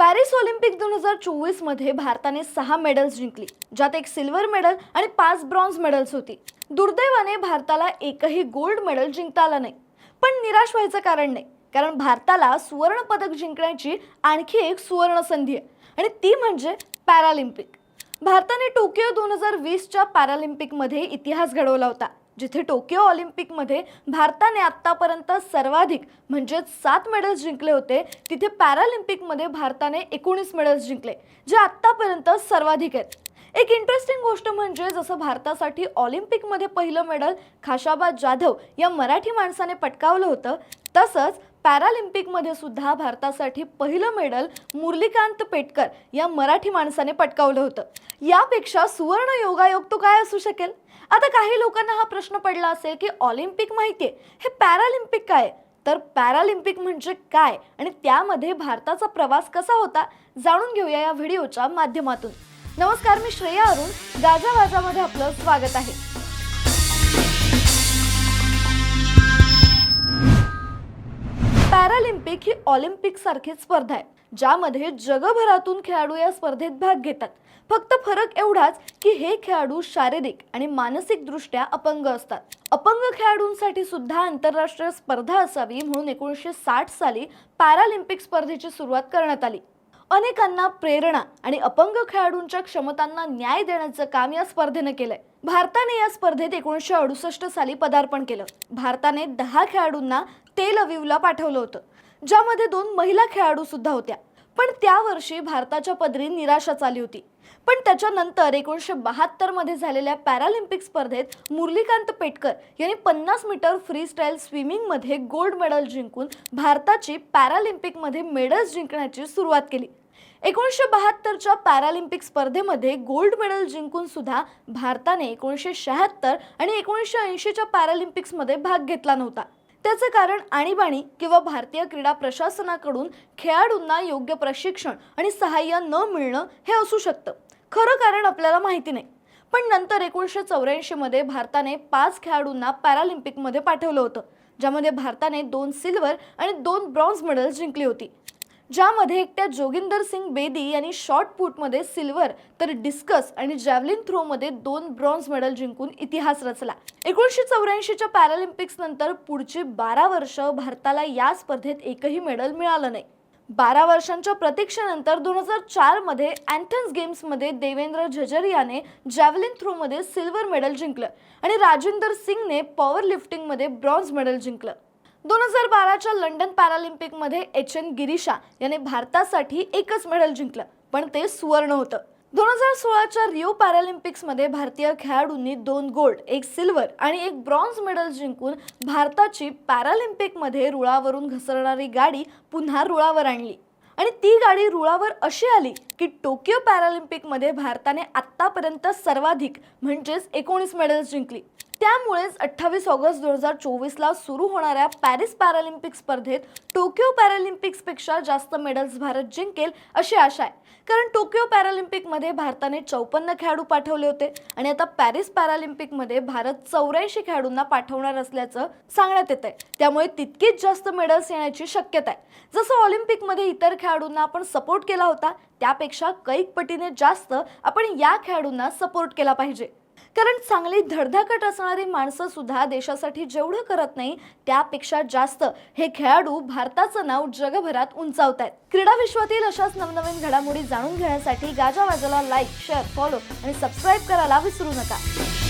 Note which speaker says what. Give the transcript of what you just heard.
Speaker 1: Paris Olympic दोन हजार चोवीसमध्ये भारताने सहा मेडल्स जिंकली ज्यात एक सिल्वर मेडल आणि पाच ब्रॉन्झ मेडल्स होती. दुर्दैवाने भारताला एकही गोल्ड मेडल जिंकता आलं नाही. पण निराश व्हायचं कारण नाही कारण भारताला सुवर्ण पदक जिंकण्याची आणखी एक सुवर्ण संधी आहे आणि ती म्हणजे पॅरालिम्पिक. भारताने टोकियो दोन हजार वीसच्या पॅरालिम्पिकमध्ये इतिहास घडवला होता. जिथे टोकियो ऑलिम्पिकमध्ये भारताने आत्तापर्यंत सर्वाधिक म्हणजेच सात मेडल्स जिंकले होते तिथे पॅरालिम्पिकमध्ये भारताने एकोणीस मेडल्स जिंकले जे आत्तापर्यंत सर्वाधिक आहेत. एक इंटरेस्टिंग गोष्ट म्हणजे जसं भारतासाठी ऑलिम्पिकमध्ये पहिलं मेडल खाशाबा जाधव या मराठी माणसाने पटकावलं होतं तसंच पॅरालिम्पिकमध्ये सुद्धा भारतासाठी पहिलं मेडल मुरलीकांत पेटकर या मराठी माणसाने पटकावलं होतं. यापेक्षा सुवर्ण योगायोग तो काय असू शकेल? आता काही लोकांना हा प्रश्न पडला असेल की ऑलिम्पिक माहिती आहे. हे पॅरालिम्पिक काय आहे? तर पॅरालिम्पिक म्हणजे काय? आणि त्यामध्ये भारताचा प्रवास कसा होता? जाणून घेऊया या व्हिडिओच्या माध्यमातून. नमस्कार मी श्रेया अरुण. गाजा वाजामध्ये आपलं स्वागत आहे. ऑलिम्पिक ही ऑलिम्पिक सारखी स्पर्धा आहे ज्यामध्ये जगभरातून खेळाडू या स्पर्धेत भाग घेतात. फक्त फरक एवढाच की हे खेळाडू शारीरिक आणि मानसिक दृष्ट्या अपंग असतात. अपंग खेळाडूंसाठी सुद्धा आंतरराष्ट्रीय स्पर्धा असावी म्हणून एकोणीसशे साठ साली पॅरालिम्पिक स्पर्धेची सुरुवात करण्यात आली. अनेकांना प्रेरणा आणि अपंग खेळाडूंच्या क्षमतांना न्याय देण्याचं काम या स्पर्धेनं केलंय. भारताने या स्पर्धेत एकोणीसशे अडुसष्ट साली पदार्पण केलं. भारताने दहा खेळाडूंना तेल अविवला पाठवलं होतं. ज्यामध्ये दोन महिला खेळाडू सुद्धा होत्या. पण त्या वर्षी भारताच्या पदरी निराशाच आली होती. पण त्याच्यानंतर एकोणीसशे बहात्तरमध्ये झालेल्या पॅरालिम्पिक स्पर्धेत मुरलीकांत पेटकर यांनी पन्नास मीटर फ्री स्टाईल स्विमिंगमध्ये गोल्ड मेडल जिंकून भारताची पॅरालिम्पिकमध्ये मेडल्स जिंकण्याची सुरुवात केली. एकोणीसशे बहात्तरच्या पॅरालिम्पिक स्पर्धेमध्ये गोल्ड मेडल जिंकून सुद्धा भारताने एकोणीसशे शहात्तर आणि एकोणीसशे ऐंशीच्या पॅरालिम्पिक्समध्ये भाग घेतला नव्हता. त्याचं कारण आणीबाणी किंवा भारतीय क्रीडा प्रशासनाकडून खेळाडूंना योग्य प्रशिक्षण आणि सहाय्य न मिळणं हे असू शकतं. खरं कारण आपल्याला माहिती नाही. पण नंतर एकोणीसशे चौऱ्याऐंशीमध्ये भारताने पाच खेळाडूंना पॅरालिम्पिकमध्ये पाठवलं होतं ज्यामध्ये भारताने दोन सिल्वर आणि दोन ब्रॉन्झ मेडल्स जिंकली होती. ज्यामध्ये एकट्या जोगिंदर सिंग बेदी यांनी शॉर्ट पुटमध्ये सिल्वर तर डिस्कस आणि जॅव्हलिन थ्रोमध्ये दोन ब्रॉन्झ मेडल जिंकून इतिहास रचला. एकोणीसशे चौऱ्याऐंशीच्या पॅरालिम्पिक्स नंतर पुढची बारा वर्ष भारताला या स्पर्धेत एकही मेडल मिळालं नाही. बारा वर्षांच्या प्रतीक्षेनंतर दोन हजार चारमध्ये अँथन्स गेम्समध्ये देवेंद्र झजरियाने जॅव्हलिन थ्रोमध्ये सिल्वर मेडल जिंकलं आणि राजेंदर सिंगने पॉवर लिफ्टिंगमध्ये ब्रॉन्झ मेडल जिंकलं. दोन हजार बाराच्या लंडन पॅरालिम्पिकमध्ये एच एन गिरीशा याने भारतासाठी एकच मेडल जिंकलं पण ते सुवर्ण होतं. दोन हजार सोळाच्या रिओ पॅरालिम्पिक्समध्ये भारतीय खेळाडूंनी दोन गोल्ड एक सिल्वर आणि एक ब्रॉन्झ मेडल जिंकून भारताची पॅरालिम्पिकमध्ये रुळावरून घसरणारी गाडी पुन्हा रुळावर आणली. आणि ती गाडी रुळावर अशी आली की टोकियो पॅरालिम्पिकमध्ये भारताने आत्तापर्यंत सर्वाधिक म्हणजेच एकोणीस मेडल्स जिंकली. त्यामुळेच अठ्ठावीस ऑगस्ट दोन हजार चोवीसला सुरू होणाऱ्या पॅरिस पॅरालिम्पिक स्पर्धेत टोकियो पॅरालिम्पिक्सपेक्षा जास्त मेडल्स भारत जिंकेल अशी आशा आहे. कारण टोकियो पॅरालिम्पिकमध्ये भारताने चौपन्न खेळाडू पाठवले होते आणि आता पॅरिस पॅरालिम्पिकमध्ये भारत चौऱ्याऐंशी खेळाडूंना पाठवणार असल्याचं सांगण्यात येत आहे त्यामुळे तितकीच जास्त मेडल्स येण्याची शक्यता आहे. जसं ऑलिम्पिकमध्ये इतर खेळाडूंना आपण सपोर्ट केला होता त्यापेक्षा कैक पटीने जास्त आपण या खेळाडूंना सपोर्ट केला पाहिजे. कारण चांगली धडधाकट असणारी माणसं सुद्धा देशासाठी जेवढं करत नाही त्यापेक्षा जास्त हे खेळाडू भारताचं नाव जगभरात उंचावत आहेत क्रीडा विश्वातील अशाच नवनवीन घडामोडी जाणून घेण्यासाठी गाजावाजाला लाईक शेअर फॉलो आणि सबस्क्राईब करायला विसरू नका.